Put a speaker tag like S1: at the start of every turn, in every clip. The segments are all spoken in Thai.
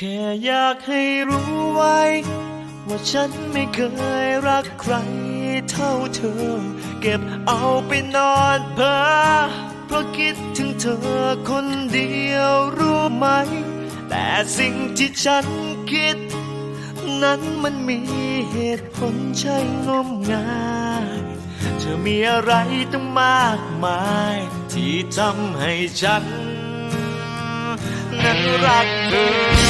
S1: แค่อยากให้รู้ไว้ ว่าฉันไม่เคยรักใครเท่าเธอ เก็บเอาไปนอนเพ้อเพราะคิดถึงเธอคนเดียวรู้ไหม แต่สิ่งที่ฉันคิด นั้นมันมีเหตุผลใช่งมงายเธอมีอะไรต้องมากมาย ที่ทำให้ฉัน นั้นรักเธอ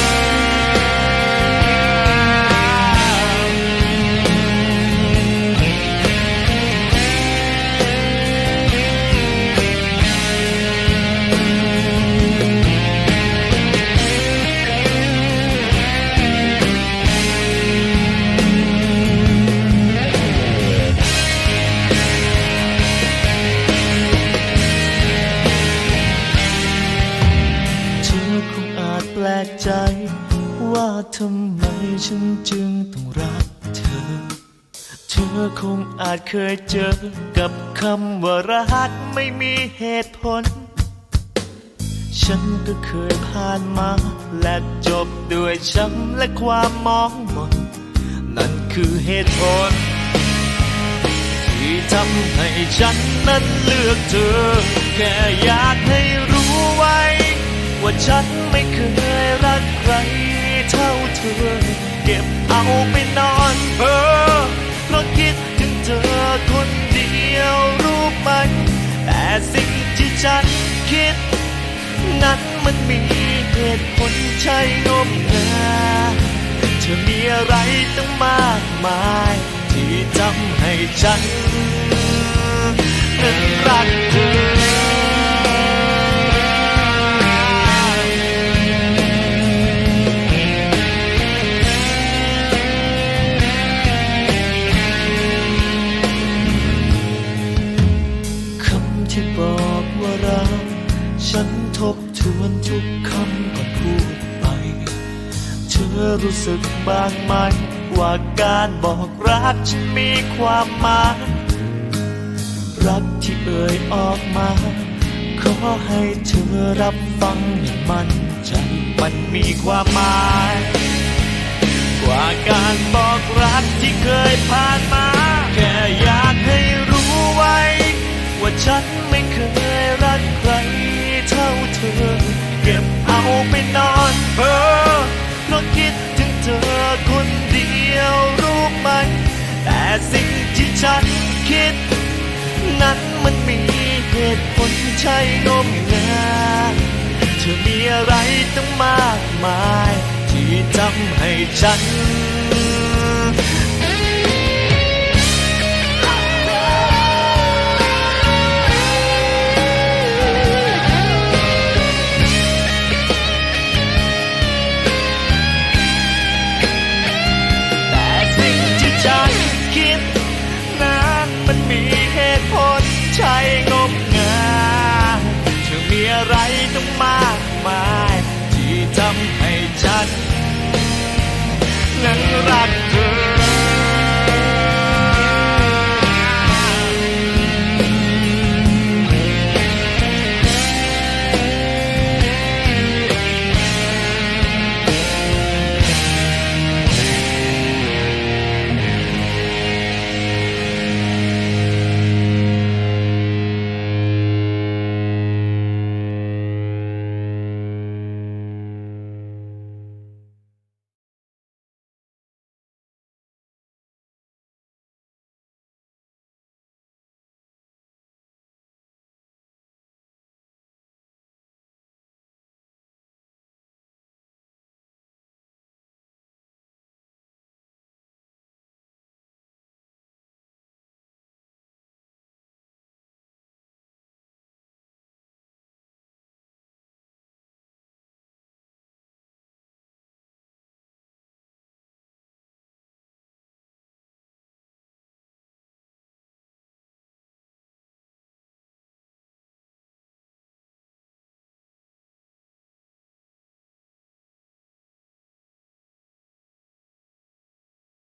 S1: ทำไมฉันจึงต้องรักเธอ เธอคงอาจเคยเจอกับคำว่ารักไม่มีเหตุผล ฉันก็เคยผ่านมา และจบด้วยช้ำและความมองมนนั่นคือเหตุผล ที่ทำให้ฉันนั้นเลือกเธอ แค่อยากให้รู้ไว้ ว่าฉันไม่เคยรักใคร เธอ เก็บเอาไปนอนเพ้อเพราะคิดถึงเธอคนเดียวรู้ไหมแต่สิ่งที่ฉันคิด นั้นมันมีเหตุผลใช่งมงายเธอมีอะไรตั้งมากมาย ที่ทำให้ฉันนั้นรักเธอ บอกว่ารัก ฉันทบทวนทุกคำก่อนพูดไป เธอรู้สึกบ้างไหมว่าการบอกรักฉันมีความหมายรักที่เอ่ยออกมา ขอให้เธอรับฟังอย่างมั่นใจ มันมีความหมาย กว่าการบอกรัก ก็บเอาไปนอนเพ้อเพราะคิดถึงเธอคนเดียวรู้ไหม แต่สิ่งที่ฉันคิด นั้นมันมีเหตุผลใช่งมงายเธอมีอะไรตั้งมากมาย ที่ทำให้ฉัน ที่